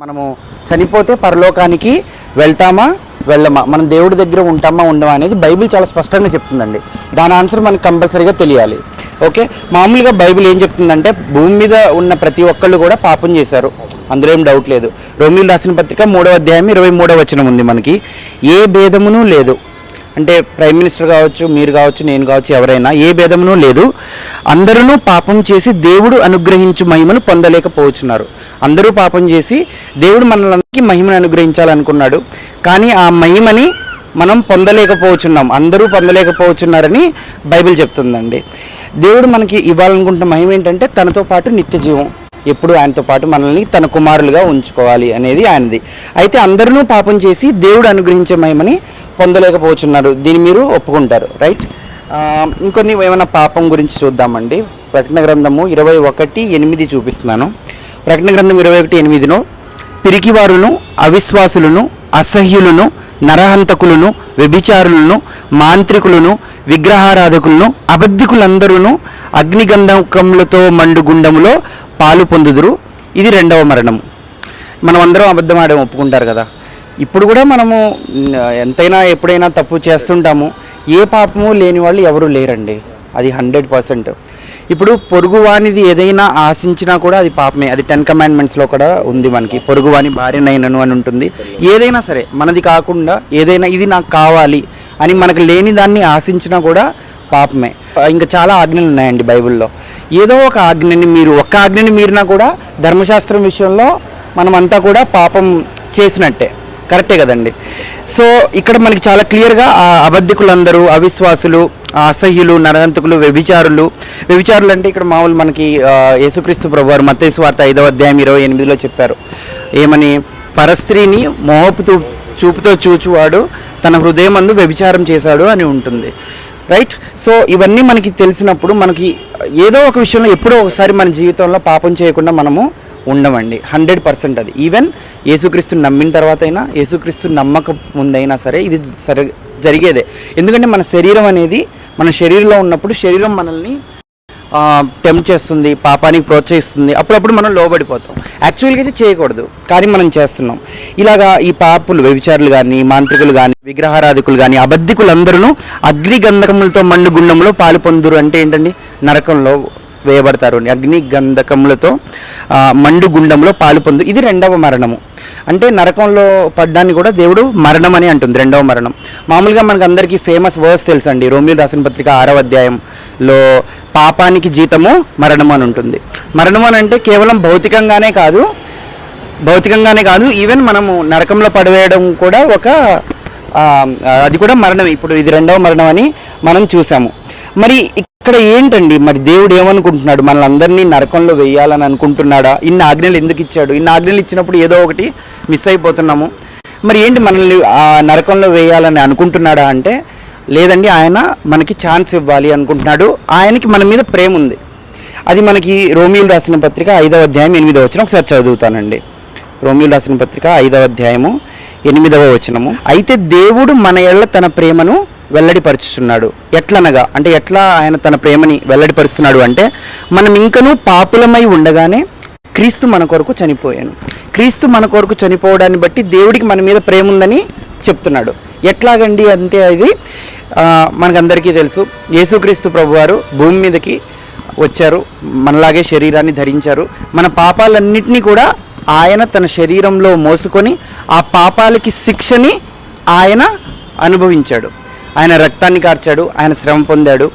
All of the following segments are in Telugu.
మనము చనిపోతే పరలోకానికి వెళ్తామా వెళ్ళమా? మనం దేవుడి దగ్గర ఉంటామా ఉండమా అనేది బైబిల్ చాలా స్పష్టంగా చెప్తుందండి. దాని ఆన్సర్ మనకు కంపల్సరీగా తెలియాలి. ఓకే? మామూలుగా బైబిల్ ఏం చెప్తుందంటే భూమి మీద ఉన్న ప్రతి ఒక్కళ్ళు కూడా పాపం చేశారు. అందులో ఏం డౌట్ లేదు. రోమిల్ రాసిన పత్రిక మూడవ అధ్యాయం ఇరవై మూడవ వచనం ఉంది మనకి. ఏ భేదమును లేదు. అంటే ప్రైమ్ మినిస్టర్ కావచ్చు మీరు కావచ్చు నేను కావచ్చు ఎవరైనా ఏ భేదమునూ లేదు. అందరూ పాపం చేసి దేవుడు అనుగ్రహించు మహిమను పొందలేకపోతున్నారు అందరూ పాపం చేసి దేవుడు మనలందరికీ మహిమను అనుగ్రహించాలనుకున్నాడు. కానీ ఆ మహిమని మనం పొందలేకపోతున్నాం అందరూ పొందలేకపోతున్నారని బైబిల్ చెప్తుందండి. దేవుడు మనకి ఇవ్వాలనుకుంటున్న మహిమ ఏంటంటే తనతో పాటు నిత్య జీవం ఎప్పుడు ఆయనతో పాటు మనల్ని తన కుమారులుగా ఉంచుకోవాలి అనేది ఆయనది. అయితే అందరూ పాపం చేసి దేవుడు అనుగ్రహించే మహిమని పొందలేకపోతున్నారు. దీన్ని మీరు ఒప్పుకుంటారు రైట్? ఇంకొన్ని ఏమైనా పాపం గురించి చూద్దామండి. ప్రకటన గ్రంథము ఇరవై ఒకటి ఎనిమిది చూపిస్తున్నాను. ప్రకటన గ్రంథం ఇరవై ఒకటి ఎనిమిదిలో పిరికివారును అవిశ్వాసులను అసహ్యులను నరహంతకులను వ్యభిచారులను మాంత్రికులను విగ్రహారాధకులను అబద్ధికులందరూ అగ్నిగంధకములతో మండు గుండములో పాలు పొందుదురు. ఇది రెండవ మరణం. మనం అందరం అబద్ధం ఆడే ఒప్పుకుంటారు కదా. ఇప్పుడు కూడా మనము ఎంతైనా ఎప్పుడైనా తప్పు చేస్తుంటాము. ఏ పాపము లేని వాళ్ళు ఎవరు లేరండి. అది హండ్రెడ్ పర్సెంట్. ఇప్పుడు పొరుగువానిది ఏదైనా ఆశించినా కూడా అది పాపమే. అది టెన్ కమాండ్మెంట్స్లో కూడా ఉంది మనకి. పొరుగువాని భార్యనైనను అని ఉంటుంది. ఏదైనా సరే మనది కాకుండా ఏదైనా ఇది నాకు కావాలి అని మనకు లేని దాన్ని ఆశించినా కూడా పాపమే. ఇంకా చాలా ఆజ్ఞలు ఉన్నాయండి బైబిల్లో. ఏదో ఒక ఆజ్ఞని మీరు ఒక్క ఆజ్ఞని మీరినా కూడా ధర్మశాస్త్రం విషయంలో మనమంతా కూడా పాపం చేసినట్టే. కరెక్టే కదండి. సో ఇక్కడ మనకి చాలా క్లియర్గా ఆ అబద్ధికులందరూ అవిశ్వాసులు అసహ్యులు నరహంతకులు వ్యభిచారులు వ్యభిచారులు అంటే ఇక్కడ మామూలు మనకి యేసుక్రీస్తు ప్రభు వారు వార్త ఐదవ అధ్యాయం ఇరవై ఎనిమిదిలో చెప్పారు. ఏమని? పరస్త్రీని మోహపు చూపుతో చూచువాడు తన హృదయమందు వ్యభిచారం చేశాడు అని ఉంటుంది. రైట్? సో ఇవన్నీ మనకి తెలిసినప్పుడు మనకి ఏదో ఒక విషయంలో ఎప్పుడో ఒకసారి మన జీవితంలో పాపం చేయకుండా మనము ఉండమండి. హండ్రెడ్ పర్సెంట్ అది. ఈవెన్ యేసుక్రీస్తుని నమ్మిన తర్వాత అయినా యేసుక్రీస్తుని నమ్మక ముందైనా సరే ఇది సరి జరిగేదే. ఎందుకంటే మన శరీరం అనేది మన శరీరంలో ఉన్నప్పుడు శరీరం మనల్ని టెంప్ట్ చేస్తుంది పాపానికి ప్రోత్సహిస్తుంది. అప్పుడప్పుడు మనం లోబడిపోతాం. యాక్చువల్గా అయితే చేయకూడదు. కానీ మనం చేస్తున్నాం. ఇలాగా ఈ పాపులు వ్యభిచారులు కానీ మాంత్రికులు కానీ విగ్రహారాధికులు కానీ అబద్ధికులందరూ అగ్ని గంధకములతో మన్ను గుండంలో పాలు పొందురు అంటే ఏంటండి? నరకంలో వేయబడతారు. అగ్ని గంధకములతో మండు గుండంలో పాలు పొందు ఇది రెండవ మరణము. అంటే నరకంలో పడ్డాన్ని కూడా దేవుడు మరణం అని అంటుంది రెండవ మరణం. మామూలుగా మనకు అందరికీ ఫేమస్ వర్స్ తెలుసండి రోమిల్ రాసిన పత్రిక ఆరవ అధ్యాయంలో పాపానికి జీతము మరణం అని ఉంటుంది. మరణం అని అంటే కేవలం భౌతికంగానే కాదు భౌతికంగానే కాదు ఈవెన్ మనము నరకంలో పడవేయడం కూడా ఒక అది కూడా మరణం ఇప్పుడు ఇది రెండవ మరణం అని మనం చూసాము. మరి ఇక్కడ ఏంటండి? మరి దేవుడు ఏమనుకుంటున్నాడు? మనల్ని అందరినీ నరకంలో వేయాలని అనుకుంటున్నాడా? ఇన్ని ఆజ్ఞలు ఎందుకు ఇచ్చాడు? ఇన్ని ఆజ్ఞలు ఇచ్చినప్పుడు ఏదో ఒకటి మిస్ అయిపోతున్నాము. మరి ఏంటి మనల్ని ఆ నరకంలో వేయాలని అనుకుంటున్నాడా అంటే లేదండి ఆయన మనకి ఛాన్స్ ఇవ్వాలి అనుకుంటున్నాడు. ఆయనకి మన మీద ప్రేమ ఉంది. అది మనకి రోమియోలు రాసిన పత్రిక ఐదవ అధ్యాయం ఎనిమిదవ వచ్చిన ఒకసారి చదువుతానండి. రోమియోలు రాసిన పత్రిక ఐదవ అధ్యాయము ఎనిమిదవ వచనము. అయితే దేవుడు మన ఎళ్ళ తన ప్రేమను వెల్లడిపరుచుతున్నాడు ఎట్లనగా? అంటే ఎట్లా ఆయన తన ప్రేమని వెల్లడిపరుస్తున్నాడు అంటే మనం ఇంకనూ పాపులమై ఉండగానే క్రీస్తు మన కొరకు చనిపోయాను. క్రీస్తు మన కొరకు చనిపోవడాన్ని బట్టి దేవుడికి మన మీద ప్రేమ ఉందని చెప్తున్నాడు. ఎట్లాగండి అంటే అది మనకందరికీ తెలుసు. యేసుక్రీస్తు ప్రభువారు భూమి మీదకి వచ్చారు. మనలాగే శరీరాన్ని ధరించారు. మన పాపాలన్నింటినీ కూడా ఆయన తన శరీరంలో మోసుకొని ఆ పాపాలకి శిక్షని ఆయన అనుభవించాడు. ఆయన రక్తాన్ని కార్చాడు ఆయన శ్రమ పొందాడు.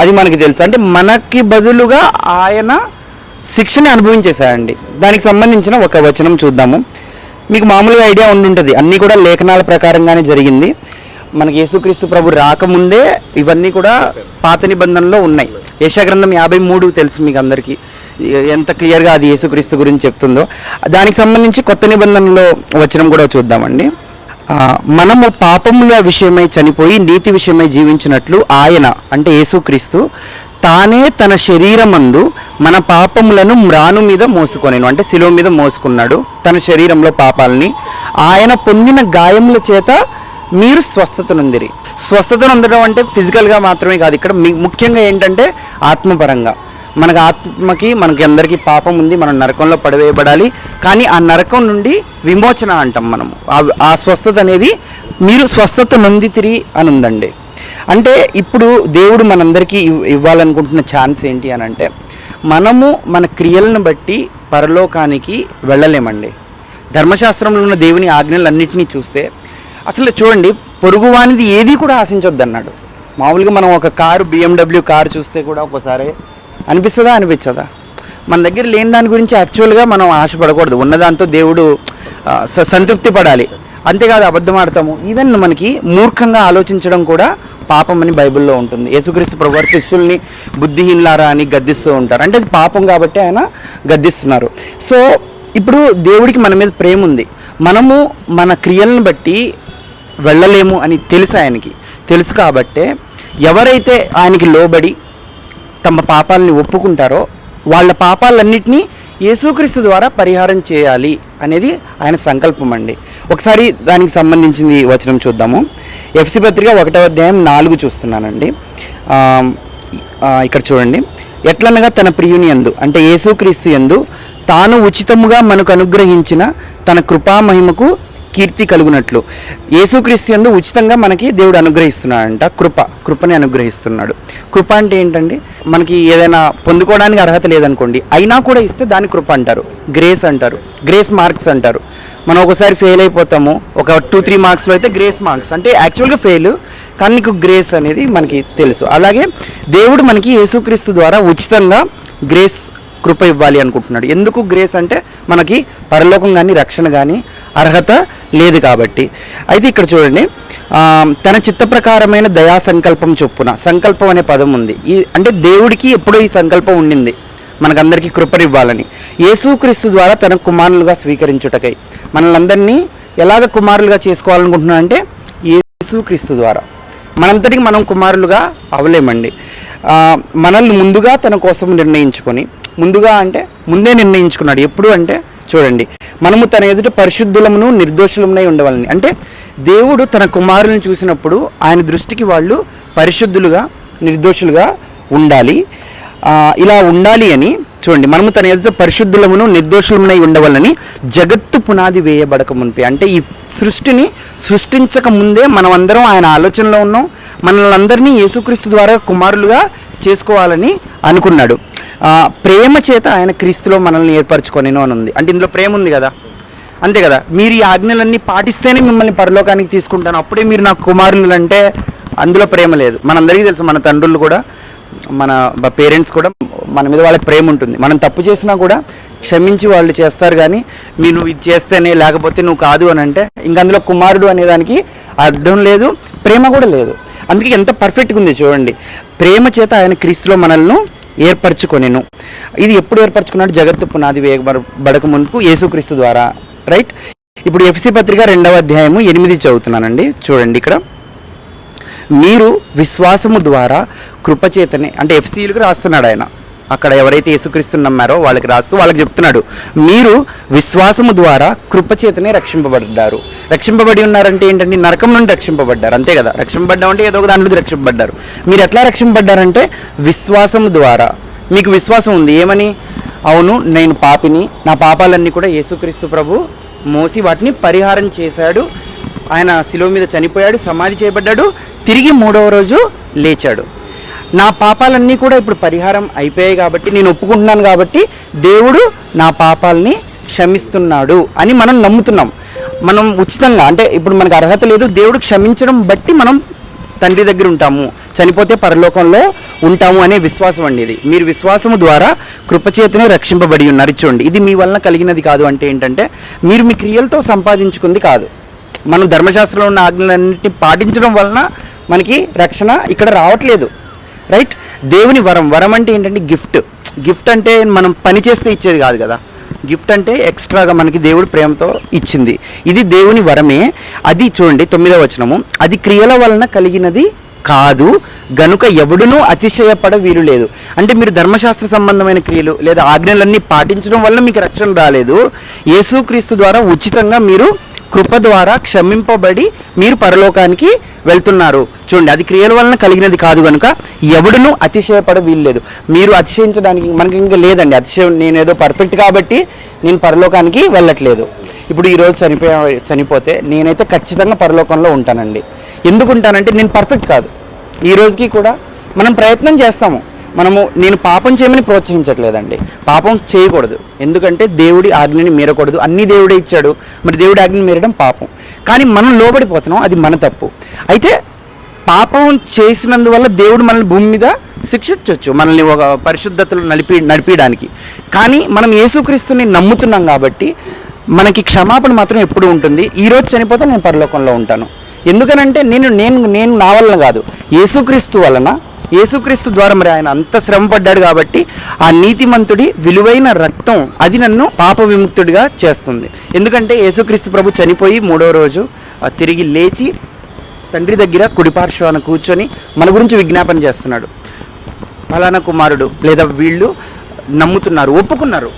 అది మనకి తెలుసు. అంటే మనకి బదులుగా ఆయన శిక్షని అనుభవించేశాడండి. దానికి సంబంధించిన ఒక వచనం చూద్దాము. మీకు మామూలుగా ఐడియా ఉండుంటుంది. అన్నీ కూడా లేఖనాల ప్రకారంగానే జరిగింది. మనకి యేసుక్రీస్తు ప్రభు రాకముందే ఇవన్నీ కూడా పాత నిబంధనలో ఉన్నాయి. యశాగ్రంథం యాభై మూడు తెలుసు మీకు అందరికీ. ఎంత క్లియర్గా అది యేసుక్రీస్తు గురించి చెప్తుందో. దానికి సంబంధించి కొత్త నిబంధనలో వచనం కూడా చూద్దామండి. మనము పాపముల విషయమై చనిపోయి నీతి విషయమై జీవించినట్లు ఆయన అంటే యేసుక్రీస్తు తానే తన శరీరమందు మన పాపములను మ్రాను మీద మోసుకొనేను అంటే శిలువ మీద మోసుకున్నాడు తన శరీరంలో పాపాలని. ఆయన పొందిన గాయముల చేత మీరు స్వస్థతనుందిరి. స్వస్థతను అందడం అంటే ఫిజికల్గా మాత్రమే కాదు ఇక్కడ మీ- ముఖ్యంగా ఏంటంటే ఆత్మపరంగా. మనకు ఆత్మకి మనకి అందరికీ పాపం ఉంది మనం నరకంలో పడవేయబడాలి. కానీ ఆ నరకం నుండి విమోచన అంటాం మనం. ఆ- స్వస్థత అనేది మీరు స్వస్థత నొందితిరి అని ఉందండి అంటే ఇప్పుడు దేవుడు మనందరికీ ఇవ్వాలనుకుంటున్న ఛాన్స్ ఏంటి అని అంటే మనము మన క్రియలను బట్టి పరలోకానికి వెళ్ళలేమండి. ధర్మశాస్త్రంలో ఉన్న దేవుని ఆజ్ఞలన్నింటినీ చూస్తే అసలు చూడండి పొరుగువానిది ఏది కూడా ఆశించొద్దన్నాడు. మామూలుగా మనం ఒక కారు బిఎండబ్ల్యూ కారు చూస్తే కూడా ఒకసారి అనిపిస్తుందా? అనిపించదా? మన దగ్గర లేని దాని గురించి యాక్చువల్గా మనం ఆశపడకూడదు. ఉన్నదాంతో దేవుడు సంతృప్తి పడాలి అంతేకాదు అబద్ధం ఆడతాము. ఈవెన్ మనకి మూర్ఖంగా ఆలోచించడం కూడా పాపం అని బైబిల్లో ఉంటుంది. యేసుక్రీస్తు ప్రభు శిష్యుల్ని బుద్ధిహీనులారా అని గద్దిస్తూ ఉంటారు. అంటే అది పాపం కాబట్టి ఆయన గద్దిస్తున్నారు. సో ఇప్పుడు దేవుడికి మన మీద ప్రేమ ఉంది. మనము మన క్రియలను బట్టి వెళ్ళలేము అని తెలుసు ఆయనకి. తెలుసు కాబట్టే ఎవరైతే ఆయనకి లోబడి తమ పాపాలని ఒప్పుకుంటారో వాళ్ళ పాపాలన్నింటినీ యేసుక్రీస్తు ద్వారా పరిహారం చేయాలి అనేది ఆయన సంకల్పం అండి. ఒకసారి దానికి సంబంధించింది వచనం చూద్దాము. ఎఫ్సి పత్రిక ఒకటవ అధ్యాయం నాలుగు చూస్తున్నానండి. ఇక్కడ చూడండి. ఎట్లనగా తన ప్రియుని ఎందు అంటే యేసుక్రీస్తు ఎందు తాను ఉచితముగా మనకు అనుగ్రహించిన తన కృపా మహిమకు కీర్తి కలుగునట్లు. యేసుక్రీస్తు యందు ఉచితంగా మనకి దేవుడు అనుగ్రహిస్తున్నాడంట. కృప కృపని అనుగ్రహిస్తున్నాడు. కృప అంటే ఏంటండి? మనకి ఏదైనా పొందుకోవడానికి అర్హత లేదనుకోండి అయినా కూడా ఇస్తే దాని కృప అంటారు. గ్రేస్ అంటారు. గ్రేస్ మార్క్స్ అంటారు. మనం ఒకసారి ఫెయిల్ అయిపోతాము. ఒక టూ త్రీ మార్క్స్లో అయితే గ్రేస్ మార్క్స్. అంటే యాక్చువల్గా ఫెయిల్ కానీ నీకు గ్రేస్ అనేది మనకి తెలుసు. అలాగే దేవుడు మనకి యేసుక్రీస్తు ద్వారా ఉచితంగా గ్రేస్ కృప ఇవ్వాలి అనుకుంటున్నాడు. ఎందుకు గ్రేస్ అంటే మనకి పరలోకం కానీ రక్షణ కానీ అర్హత లేదు కాబట్టి. అయితే ఇక్కడ చూడండి తన చిత్త ప్రకారమైన దయా సంకల్పం చొప్పున సంకల్పం అనే పదం ఉంది. ఈ అంటే దేవుడికి ఎప్పుడో ఈ సంకల్పం ఉండింది. మనకందరికీ కృపనివ్వాలని. యేసుక్రీస్తు ద్వారా తన కుమారులుగా స్వీకరించుటకై. మనల్ని ఎలాగ కుమారులుగా చేసుకోవాలనుకుంటున్నా అంటే యేసుక్రీస్తు ద్వారా. మనంతటికి మనం కుమారులుగా అవలేమండి. మనల్ని ముందుగా తన కోసం నిర్ణయించుకొని ముందుగా అంటే ముందే నిర్ణయించుకున్నాడు. ఎప్పుడు అంటే చూడండి. మనము తన ఎదుట పరిశుద్ధులమును నిర్దోషులమునై ఉండవాలని. అంటే దేవుడు తన కుమారులను చూసినప్పుడు ఆయన దృష్టికి వాళ్ళు పరిశుద్ధులుగా నిర్దోషులుగా ఉండాలి. ఇలా ఉండాలి అని చూడండి మనము తన ఎదుట పరిశుద్ధులమును నిర్దోషులమునై ఉండవాలని జగత్తు పునాది వేయబడక మునిపే. అంటే ఈ సృష్టిని సృష్టించక ముందే మనమందరం ఆయన ఆలోచనలో ఉన్నాం. మనల్ని యేసుక్రీస్తు ద్వారా కుమారులుగా చేసుకోవాలని అనుకున్నాడు. ప్రేమ చేత ఆయన క్రీస్తులో మనల్ని ఏర్పరచుకొనేను అని ఉంది అంటే ఇందులో ప్రేమ ఉంది కదా? అంతే కదా? మీరు ఈ ఆజ్ఞలన్నీ పాటిస్తేనే మిమ్మల్ని పరలోకానికి తీసుకుంటాను. అప్పుడే మీరు నాకు కుమారులు అంటే అందులో ప్రేమ లేదు. మనందరికీ తెలుసు మన తండ్రులు కూడా మన పేరెంట్స్ కూడా మన మీద వాళ్ళకి ప్రేమ ఉంటుంది. మనం తప్పు చేసినా కూడా క్షమించి వాళ్ళు చేస్తారు కానీ మీ నువ్వు ఇది చేస్తేనే లేకపోతే నువ్వు కాదు అని అంటే ఇంక అందులో కుమారుడు అనే దానికి అర్థం లేదు ప్రేమ కూడా లేదు. అందుకే ఎంత పర్ఫెక్ట్గా ఉంది చూడండి. ప్రేమ చేత ఆయన క్రీస్తులో మనల్ని ఏర్పరచుకొనిను. ఇది ఎప్పుడు ఏర్పరచుకున్నాడు? జగత్తు పునాది వేయబడక మునుపు యేసుక్రీస్తు ద్వారా. రైట్ ఇప్పుడు ఎఫ్సి పత్రిక రెండవ అధ్యాయము ఎనిమిది చదువుతున్నానండి. చూడండి ఇక్కడ. మీరు విశ్వాసము ద్వారా కృపచేతనే అంటే ఎఫ్సీలకు రాస్తున్నాడు ఆయన. అక్కడ ఎవరైతే యేసుక్రీస్తు నమ్మారో వాళ్ళకి రాస్తూ వాళ్ళకి చెప్తున్నాడు. మీరు విశ్వాసము ద్వారా కృపచేతనే రక్షింపబడ్డారు. రక్షింపబడి ఉన్నారంటే ఏంటంటే నరకం నుండి రక్షింపబడ్డారు. అంతే కదా రక్షింపబడ్డం అంటే ఏదో ఒక దాని నుండి రక్షింపబడ్డారు. మీరు ఎట్లా రక్షింపబడ్డారంటే విశ్వాసము ద్వారా. మీకు విశ్వాసం ఉంది. ఏమని? అవును నేను పాపిని నా పాపాలన్నీ కూడా యేసుక్రీస్తు ప్రభు మోసి వాటిని పరిహారం చేశాడు. ఆయన శిలువ మీద చనిపోయాడు సమాధి చేయబడ్డాడు తిరిగి మూడవ రోజు లేచాడు. నా పాపాలన్నీ కూడా ఇప్పుడు పరిహారం అయిపోయాయి కాబట్టి నేను ఒప్పుకుంటున్నాను కాబట్టి దేవుడు నా పాపాలని క్షమిస్తున్నాడు అని మనం నమ్ముతున్నాం. మనం ఉచితంగా అంటే ఇప్పుడు మనకు అర్హత లేదు దేవుడు క్షమించడం బట్టి మనం తండ్రి దగ్గర ఉంటాము చనిపోతే పరలోకంలో ఉంటాము అనే విశ్వాసం అండి ఇది. మీరు విశ్వాసము ద్వారా కృపచేతనే రక్షింపబడి ఉన్నారు. చూడండి ఇది మీ వలన కలిగినది కాదు అంటే ఏంటంటే మీరు మీ క్రియలతో సంపాదించుకుంది కాదు. మనం ధర్మశాస్త్రంలో ఉన్న ఆజ్ఞలన్నింటినీ పాటించడం వలన మనకి రక్షణ ఇక్కడ రావట్లేదు. రైట్ దేవుని వరం. వరం అంటే ఏంటంటే గిఫ్ట్ గిఫ్ట్ అంటే మనం పని చేస్తే ఇచ్చేది కాదు కదా. గిఫ్ట్ అంటే ఎక్స్ట్రాగా మనకి దేవుడు ప్రేమతో ఇచ్చింది. ఇది దేవుని వరమే. అది చూడండి తొమ్మిదవ వచనము. అది క్రియల వలన కలిగినది కాదు. గనుక ఎవడునూ అతిశయపడ వీలు లేదు. అంటే మీరు ధర్మశాస్త్ర సంబంధమైన క్రియలు లేదా ఆజ్ఞలన్నీ పాటించడం వల్ల మీకు రక్షణ రాలేదు. యేసుక్రీస్తు ద్వారా ఉచితంగా మీరు కృప ద్వారా క్షమింపబడి మీరు పరలోకానికి వెళ్తున్నారు. చూడండి అది క్రియల వలన కలిగినది కాదు కనుక ఎవడును అతిశయపడ వీల్లేదు. మీరు అతిశయించడానికి మనకి ఇంకా లేదండి. అతిశయం నేను ఏదో పర్ఫెక్ట్ కాబట్టి నేను పరలోకానికి వెళ్ళట్లేదు. ఇప్పుడు ఈరోజు చనిపోయా చనిపోతే నేనైతే ఖచ్చితంగా పరలోకంలో ఉంటానండి. ఎందుకు ఉంటానంటే నేను పర్ఫెక్ట్ కాదు. ఈ రోజుకి కూడా మనం ప్రయత్నం చేస్తాము. మనము నేను పాపం చేయమని ప్రోత్సహించట్లేదండి. పాపం చేయకూడదు. ఎందుకంటే దేవుడి ఆజ్ఞని మీరకూడదు. అన్ని దేవుడే ఇచ్చాడు. మరి దేవుడి ఆజ్ఞని మీరడం పాపం. కానీ మనం లోబడిపోతున్నాం. అది మన తప్పు. అయితే పాపం చేసినందువల్ల దేవుడు మనల్ని భూమి మీద శిక్షించవచ్చు మనల్ని ఒక పరిశుద్ధతలు నడిపి నడిపించడానికి కానీ మనం యేసుక్రీస్తుని నమ్ముతున్నాం కాబట్టి మనకి క్షమాపణ మాత్రం ఎప్పుడు ఉంటుంది. ఈరోజు చనిపోతే నేను పరలోకంలో ఉంటాను. ఎందుకనంటే నేను నేను నేను నా వలన కాదు. యేసుక్రీస్తు వలన యేసుక్రీస్తు ద్వారా మరి ఆయన అంత శ్రమ పడ్డాడు కాబట్టి ఆ నీతిమంతుడి విలువైన రక్తం అది నన్ను పాప విముక్తుడిగా చేస్తుంది. ఎందుకంటే యేసుక్రీస్తు ప్రభు చనిపోయి మూడో రోజు తిరిగి లేచి తండ్రి దగ్గర కుడిపార్శ్వాన కూర్చొని మన గురించి విజ్ఞాపన చేస్తున్నాడు. ఫలానా కుమారుడు లేదా వీళ్ళు నమ్ముతున్నారు ఒప్పుకున్నారు.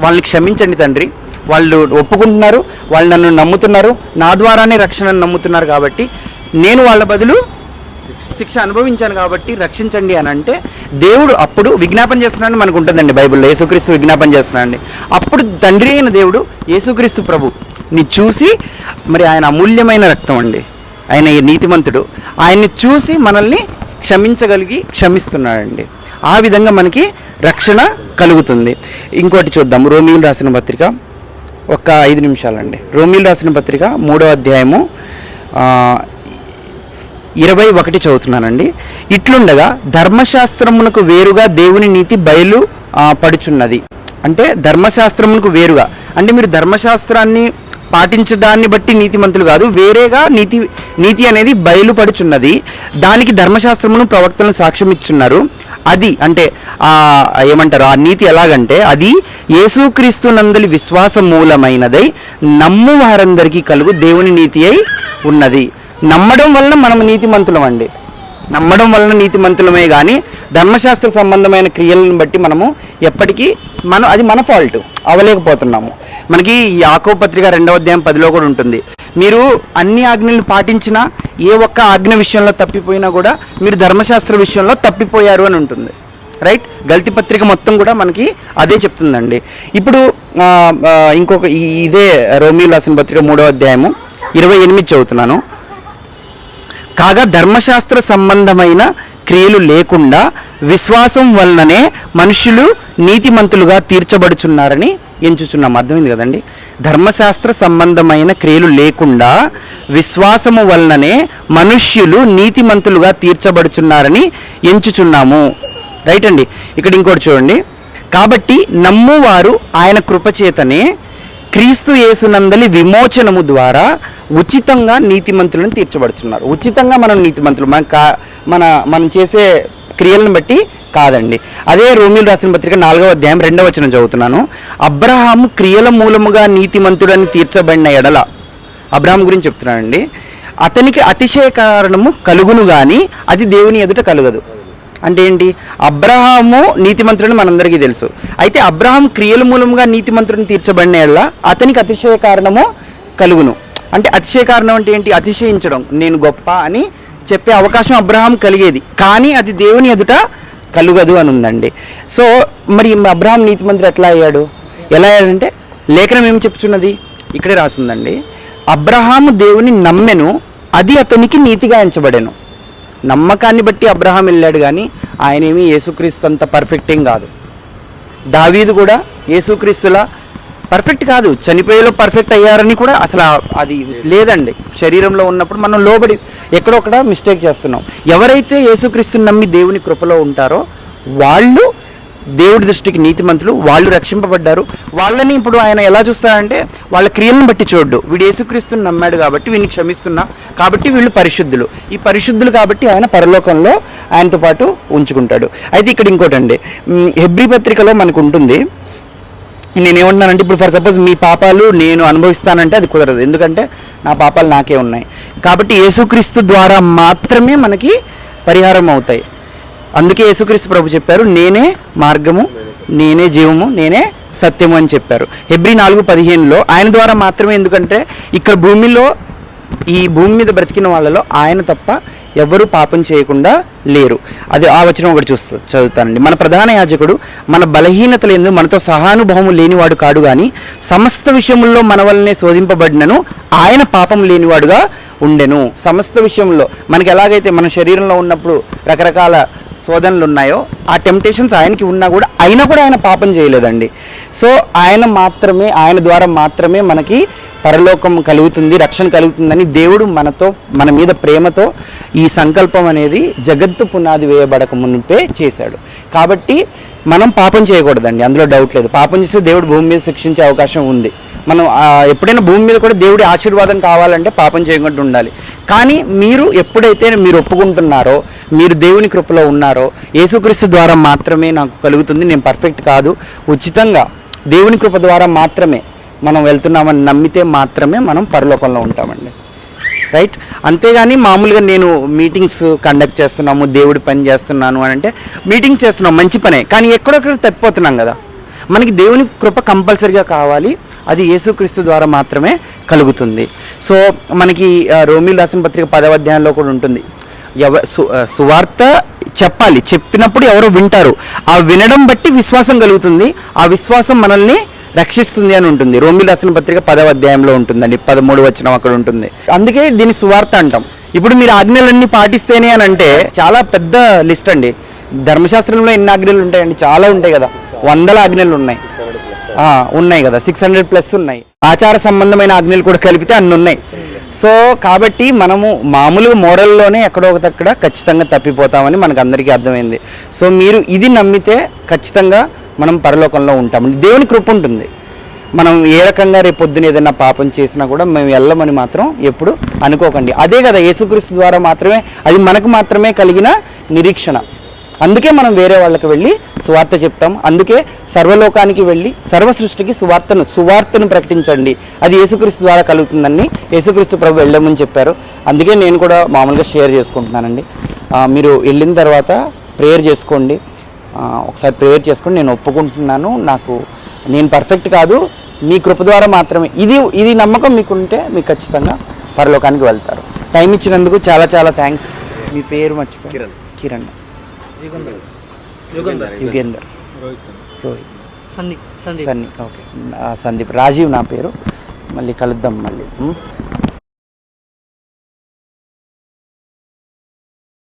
వాళ్ళని క్షమించండి తండ్రి. వాళ్ళు ఒప్పుకుంటున్నారు వాళ్ళు నన్ను నమ్ముతున్నారు. నా ద్వారానే రక్షణను నమ్ముతున్నారు కాబట్టి నేను వాళ్ళ బదులు శిక్ష అనుభవించాను కాబట్టి రక్షించండి అని అంటే దేవుడు అప్పుడు విజ్ఞాపన చేస్తున్నాడని మనకు ఉంటుందండి బైబిల్లో. యేసుక్రీస్తు విజ్ఞాపన చేస్తున్నాడండి. అప్పుడు తండ్రి అయిన దేవుడు యేసుక్రీస్తు ప్రభు ని చూసి మరి ఆయన అమూల్యమైన రక్తం అండి. ఆయన ఈ నీతిమంతుడు. ఆయన్ని చూసి మనల్ని క్షమించగలిగి క్షమిస్తున్నాడండి. ఆ విధంగా మనకి రక్షణ కలుగుతుంది. ఇంకోటి చూద్దాం. రోమిలు రాసిన పత్రిక ఒక ఐదు నిమిషాలండి. రోమిలు రాసిన పత్రిక మూడో అధ్యాయము ఇరవై ఒకటి చదువుతున్నానండి. ఇట్లుండగా ధర్మశాస్త్రమునకు వేరుగా దేవుని నీతి బయలు పడుచున్నది. అంటే ధర్మశాస్త్రమునకు వేరుగా. అంటే మీరు ధర్మశాస్త్రాన్ని పాటించడాన్ని బట్టి నీతిమంతులు కాదు వేరేగా నీతి నీతి అనేది బయలుపడుచున్నది దానికి ధర్మశాస్త్రమును ప్రవక్తలను సాక్ష్యం ఇచ్చున్నారు. అది అంటే ఆ ఏమంటారు ఆ నీతి ఎలాగంటే అది యేసుక్రీస్తు నందలి విశ్వాస మూలమైనదై నమ్ము వారందరికీ కలుగు దేవుని నీతి అయి ఉన్నది. నమ్మడం వలన మనం నీతిమంతులం అండి నమ్మడం వలన నీతిమంతులమే కానీ ధర్మశాస్త్ర సంబంధమైన క్రియలను బట్టి మనము ఎప్పటికీ మనం అది మన ఫాల్ట్ అవ్వలేకపోతున్నాము మనకి ఈ పత్రిక రెండవ అధ్యాయం పదిలో కూడా ఉంటుంది. మీరు అన్ని ఆజ్ఞలను పాటించినా ఏ ఒక్క ఆజ్ఞ విషయంలో తప్పిపోయినా కూడా మీరు ధర్మశాస్త్ర విషయంలో తప్పిపోయారు అని ఉంటుంది. రైట్? గల్తి పత్రిక మొత్తం కూడా మనకి అదే చెప్తుందండి. ఇప్పుడు ఇంకొక ఇదే రోమీ రాసిన పత్రిక మూడో అధ్యాయము ఇరవై ఎనిమిది చదువుతున్నాను. కాగా ధర్మశాస్త్ర సంబంధమైన క్రియలు లేకుండా విశ్వాసం వలననే మనుషులు నీతిమంతులుగా తీర్చబడుచున్నారని ఎంచుచున్నాం. అర్థమైంది కదండి? ధర్మశాస్త్ర సంబంధమైన క్రియలు లేకుండా విశ్వాసము వలననే మనుష్యులు నీతిమంతులుగా తీర్చబడుచున్నారని ఎంచుచున్నాము. రైట్ అండి? ఇక్కడ ఇంకోటి చూడండి. కాబట్టి నమ్మువారు ఆయన కృపచేతనే క్రీస్తు యేసునందలి విమోచనము ద్వారా ఉచితంగా నీతిమంతులను తీర్చబడుతున్నారు ఉచితంగా మనం నీతిమంతులు మన కా మన మనం చేసే క్రియలను బట్టి కాదండి. అదే రోమిల్ రాసిన పత్రిక నాలుగవ అధ్యాయం రెండవ వచనం చదువుతున్నాను. అబ్రహాము క్రియల మూలముగా నీతిమంతుడని తీర్చబడిన ఎడల అబ్రహాం గురించి చెప్తున్నానండి. అతనికి అతిశయ కారణము కలుగును కానీ అది దేవుని ఎదుట కలుగదు. అంటే ఏంటి? అబ్రహాము నీతిమంతుడని మనందరికీ తెలుసు. అయితే అబ్రహాం క్రియల మూలంగా నీతిమంతుడిని తీర్చబడిన ఎడల అతనికి అతిశయ కారణము కలుగును. అంటే అతిశయ కారణం అంటే ఏంటి? అతిశయించడం. నేను గొప్ప అని చెప్పే అవకాశం అబ్రహాం కలిగేది. కానీ అది దేవుని ఎదుట కలుగదు అని ఉందండి సో మరి అబ్రహాం నీతిమంతుడు ఎట్లా అయ్యాడు? ఎలా అయ్యాడంటే లేఖనం ఏమి చెప్తున్నది ఇక్కడే రాసిందండి. అబ్రహాము దేవుని నమ్మెను అది అతనికి నీతిగా ఎంచబడెను. నమ్మకాన్ని బట్టి అబ్రహాం వెళ్ళాడు కానీ ఆయన ఏమీ యేసుక్రీస్తు అంత పర్ఫెక్ట్ ఏం కాదు. దావీదు కూడా యేసుక్రీస్తులా పర్ఫెక్ట్ కాదు. చనిపోయేలో పర్ఫెక్ట్ అయ్యారని కూడా అసలు అది లేదండి. శరీరంలో ఉన్నప్పుడు మనం లోబడి ఎక్కడొక్కడ మిస్టేక్ చేస్తున్నాం. ఎవరైతే యేసుక్రీస్తుని నమ్మి దేవుని కృపలో ఉంటారో వాళ్ళు దేవుడి దృష్టికి నీతిమంతులు వాళ్ళు రక్షింపబడ్డారు. వాళ్ళని ఇప్పుడు ఆయన ఎలా చూస్తారంటే వాళ్ళ క్రియలను బట్టి చూడ్డు వీడు యేసుక్రీస్తుని నమ్మాడు కాబట్టి వీడిని క్షమిస్తున్నా. కాబట్టి వీళ్ళు పరిశుద్ధులు. ఈ పరిశుద్ధులు కాబట్టి ఆయన పరలోకంలో ఆయనతో పాటు ఉంచుకుంటాడు. అయితే ఇక్కడ ఇంకోటండి మ్, హెబ్రీ పత్రికలో మనకు ఉంటుంది. నేనేమంటున్నానంటే ఇప్పుడు ఫర్ సపోజ్ మీ పాపాలు నేను అనుభవిస్తానంటే అది కుదరదు. ఎందుకంటే నా పాపాలు నాకే ఉన్నాయి. కాబట్టి యేసుక్రీస్తు ద్వారా మాత్రమే మనకి పరిహారం అవుతాయి. అందుకే యేసుక్రీస్తు ప్రభు చెప్పారు నేనే మార్గము నేనే జీవము నేనే సత్యము అని చెప్పారు. హెబ్రి నాలుగు పదిహేనులో ఆయన ద్వారా మాత్రమే ఎందుకంటే ఇక్కడ భూమిలో ఈ భూమి మీద బ్రతికిన వాళ్ళలో ఆయన తప్ప ఎవరు పాపం చేయకుండా లేరు. అది ఆ వచనం ఒకటి చూస్తా చదువుతానండి. మన ప్రధాన యాజకుడు మన బలహీనతలు ఎందు మనతో సహానుభావం లేనివాడు కాడు కానీ సమస్త విషయముల్లో మన వల్లనే శోధింపబడినను ఆయన పాపం లేనివాడుగా ఉండెను. సమస్త విషయంలో మనకి ఎలాగైతే మన శరీరంలో ఉన్నప్పుడు రకరకాల శోధనలు ఉన్నాయో ఆ టెంప్టేషన్స్ ఆయనకి ఉన్నా కూడా అయినా కూడా ఆయన పాపం చేయలేదండి. సో ఆయన మాత్రమే ఆయన ద్వారా మాత్రమే మనకి పరలోకం కలుగుతుంది రక్షణ కలుగుతుందని దేవుడు మనతో మన మీద ప్రేమతో ఈ సంకల్పం అనేది జగత్తు పునాది వేయబడక మునిపే చేశాడు. కాబట్టి మనం పాపం చేయకూడదండి అందులో డౌట్ లేదు. పాపం చేస్తే దేవుడు భూమి మీద శిక్షించే అవకాశం ఉంది. మనం ఎప్పుడైనా భూమి మీద కూడా దేవుడి ఆశీర్వాదం కావాలంటే పాపం చేయకుండా ఉండాలి. కానీ మీరు ఎప్పుడైతే మీరు ఒప్పుకుంటున్నారో మీరు దేవుని కృపలో ఉన్నారో యేసుక్రీస్తు ద్వారా మాత్రమే నాకు కలుగుతుంది. నేను పర్ఫెక్ట్ కాదు. ఉచితంగా దేవుని కృప ద్వారా మాత్రమే మనం వెళ్తున్నామని నమ్మితే మాత్రమే మనం పరలోకంలో ఉంటామండి. రైట్ అంతేగాని మామూలుగా నేను మీటింగ్స్ కండక్ట్ చేస్తున్నాము దేవుడి పని చేస్తున్నాను అని అంటే మీటింగ్స్ చేస్తున్నాం మంచి పనే. కానీ ఎక్కడొక్కడ తప్పిపోతున్నాం కదా. మనకి దేవుని కృప కంపల్సరిగా కావాలి. అది యేసుక్రీస్తు ద్వారా మాత్రమే కలుగుతుంది. సో మనకి రోమిల్ రాసిన పత్రిక పదవ అధ్యాయంలో కూడా ఉంటుంది. ఎవ సు సువార్త చెప్పాలి. చెప్పినప్పుడు ఎవరో వింటారు. ఆ వినడం బట్టి విశ్వాసం కలుగుతుంది. ఆ విశ్వాసం మనల్ని రక్షిస్తుంది అని ఉంటుంది. రోమిల్ రాసిన పత్రిక పదవ అధ్యాయంలో ఉంటుందండి. పదమూడు వచనం అక్కడ ఉంటుంది. అందుకే దీని సువార్త అంటాం. ఇప్పుడు మీరు ఆజ్ఞలన్నీ పాటిస్తేనే అని అంటే చాలా పెద్ద లిస్ట్ అండి. ధర్మశాస్త్రంలో ఎన్ని ఆజ్ఞలు ఉంటాయండి? చాలా ఉంటాయి కదా. వందల ఆజ్ఞలు ఉన్నాయి. ఉన్నాయి కదా. సిక్స్ హండ్రెడ్ ప్లస్ ఉన్నాయి. ఆచార సంబంధమైన ఆజ్ఞలు కూడా కలిపితే అన్ని ఉన్నాయి. సో కాబట్టి మనము మామూలుగా మోరల్లోనే ఎక్కడో ఒకదక్కడ ఖచ్చితంగా తప్పిపోతామని మనకు అందరికీ అర్థమైంది. సో మీరు ఇది నమ్మితే ఖచ్చితంగా మనం పరలోకంలో ఉంటాం దేవుని కృప ఉంటుంది. మనం ఏ రకంగా రేపు పొద్దున ఏదైనా పాపం చేసినా కూడా మేము వెళ్ళమని మాత్రం ఎప్పుడు అనుకోకండి. అదే కదా యేసుక్రీస్తు ద్వారా మాత్రమే అది మనకు మాత్రమే కలిగిన నిరీక్షణ. అందుకే మనం వేరే వాళ్ళకి వెళ్ళి సువార్త చెప్తాం. అందుకే సర్వలోకానికి వెళ్ళి సర్వ సృష్టికి సువార్తను సువార్తను ప్రకటించండి. అది యేసుక్రీస్తు ద్వారా కలుగుతుందని యేసుక్రీస్తు ప్రభు వెళ్ళమని చెప్పారు. అందుకే నేను కూడా మామూలుగా షేర్ చేసుకుంటున్నానండి. మీరు వెళ్ళిన తర్వాత ప్రేయర్ చేసుకోండి. ఒకసారి ప్రేయర్ చేసుకొని నేను ఒప్పుకుంటున్నాను. నాకు నేను పర్ఫెక్ట్ కాదు. మీ కృప ద్వారా మాత్రమే. ఇది ఇది నమ్మకం మీకుంటే మీకు ఖచ్చితంగా పరలోకానికి వెళ్తారు. టైం ఇచ్చినందుకు చాలా చాలా థ్యాంక్స్ మీ పేరు మర్చిపో కిరణ్. కిరణ్. యుగేందర్. రోహిత్ సందీప్. సందీప్. సన్నీ ఓకే. ఆ, సందీప్. రాజీవ్ నా పేరు. మళ్ళీ కలుద్దాం మళ్ళీ?